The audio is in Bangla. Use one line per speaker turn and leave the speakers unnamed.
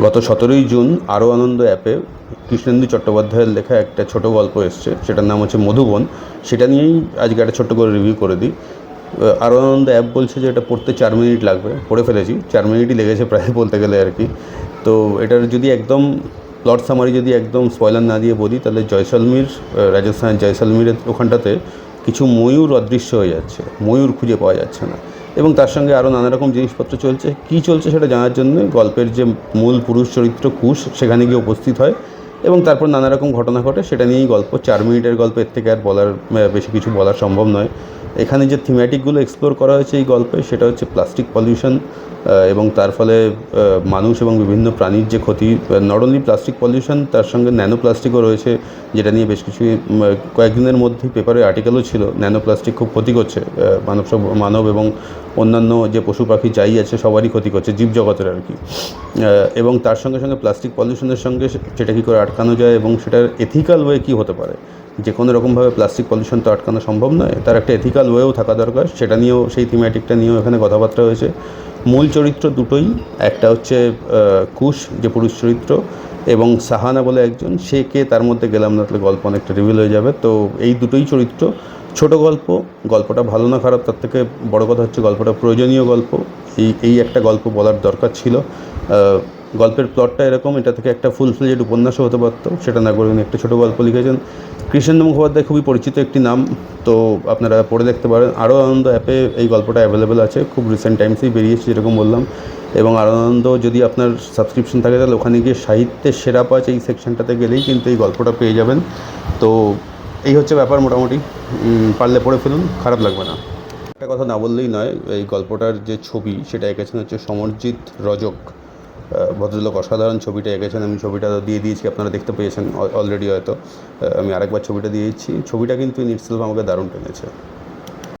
গত সতেরোই জুন আরও আনন্দ অ্যাপে কৃষ্ণেন্দু চট্টোপাধ্যায়ের লেখা একটা ছোট গল্প এসছে, সেটার নাম হচ্ছে মধুবন। সেটা নিয়েই আজকে একটা ছোট্ট করে রিভিউ করে দিই। আরও আনন্দ অ্যাপ বলছে যে এটা পড়তে চার মিনিট লাগবে, পড়ে ফেলেছি। চার মিনিটই লেগেছে প্রায় বলতে গেলে আর কি। তো এটার যদি একদম প্লট সামারি যদি একদম স্পয়লার না দিয়ে বলি, তাহলে জয়সলমীর রাজস্থান জয়সলমীরের ওখানটাতে কিছু ময়ূর অদৃশ্য হয়ে যাচ্ছে। ময়ূর খুঁজে পাওয়া যাচ্ছে না। এবং তার সঙ্গে আরও নানা রকম জিনিসপত্র চলছে। কি চলছে সেটা জানার জন্য গল্পের যে মূল পুরুষ চরিত্র কুশ, সেখানে গিয়ে উপস্থিত হয় এবং তারপর নানা রকম ঘটনা ঘটে। সেটা নিয়েই গল্প, চার মিনিটের গল্প, এর থেকে আর বলার বেশি কিছু বলা সম্ভব নয়। এখানে যে থিমেটিকগুলো এক্সপ্লোর করা হয়েছে এই গল্পে, সেটা হচ্ছে প্লাস্টিক পলিউশন এবং তার ফলে মানুষ এবং বিভিন্ন প্রাণীর যে ক্ষতি নট অনলি প্লাস্টিক পলিউশন তার সঙ্গে ন্যানো প্লাস্টিকও রয়েছে, যেটা নিয়ে বেশ কিছু কয়েকদিনের মধ্যেই পেপারে আর্টিকেলও ছিল ন্যানো প্লাস্টিক খুব ক্ষতি করছে মানব মানব এবং অন্যান্য যে পশু পাখি যাই আছে, সবারই ক্ষতি করছে, জীবজগতের আর কি। এবং তার সঙ্গে সঙ্গে প্লাস্টিক পলিউশনের সঙ্গে সেটা কী করে আটকানো যায় এবং সেটার এথিক্যাল ওয়ে কী হতে পারে? যে কোনো রকমভাবে প্লাস্টিক পলিউশন তো আটকানো সম্ভব নয়, তার একটা এথিক্যাল ওয়েও থাকা দরকার। সেটা নিয়েও, সেই থিমেটিকটা নিয়েও এখানে কথাবার্তা হয়েছে। মূল চরিত্র দুটোই, একটা হচ্ছে কুশ, যে পুরুষ চরিত্র, এবং সাহানা বলে একজন, সে কে তার মধ্যে গেলাম না, তাহলে গল্প অনেকটা রিভিল হয়ে যাবে। তো এই দুটোই চরিত্র, ছোট গল্প, গল্পটা ভালো না খারাপ, তার থেকে বড় কথা হচ্ছে গল্পটা প্রয়োজনীয় গল্প। এই এই একটা গল্প বলার দরকার ছিল। গল্পের প্লটটা এরকম, এটা থেকে একটা ফুল ফ্লেজেড উপন্যাসও হতে পারতো। সেটা না করে একটা ছোটো গল্প লিখেছেন। কৃষ্ণেন্দু মুখোপাধ্যায় খুবই পরিচিত একটি নাম, তো আপনারা পড়ে দেখতে পারেন। আরও আনন্দ অ্যাপে এই গল্পটা অ্যাভেলেবেল আছে। খুব রিসেন্ট টাইমসেই বেরিয়েছে যেরকম বললাম। এবং আরও আনন্দ যদি আপনার সাবস্ক্রিপশন থাকে, তাহলে ওখানে গিয়ে সাহিত্যের সেরা পাঁচ এই সেকশনটাতে গেলেই কিন্তু এই গল্পটা পেয়ে যাবেন। তো এই হচ্ছে ব্যাপার মোটামুটি। পারলে পড়ে ফেলুন, খারাপ লাগবে না। একটা কথা না বললেই নয়, এই গল্পটার যে ছবি, সেটা এঁকেছেন হচ্ছে সমরজিৎ রজক। ভদ্রলোক অসাধারণ ছবিটা এঁকেছেন। আমি ছবিটা দিয়ে দিয়েছি, আপনারা দেখতে পেয়েছেন অলরেডি হয়তো। আমি আরেকবার ছবিটা দিয়ে দিচ্ছি। ছবিটা কিন্তু ইন ইটসেলফ আমাকে দারুণ টেনেছে।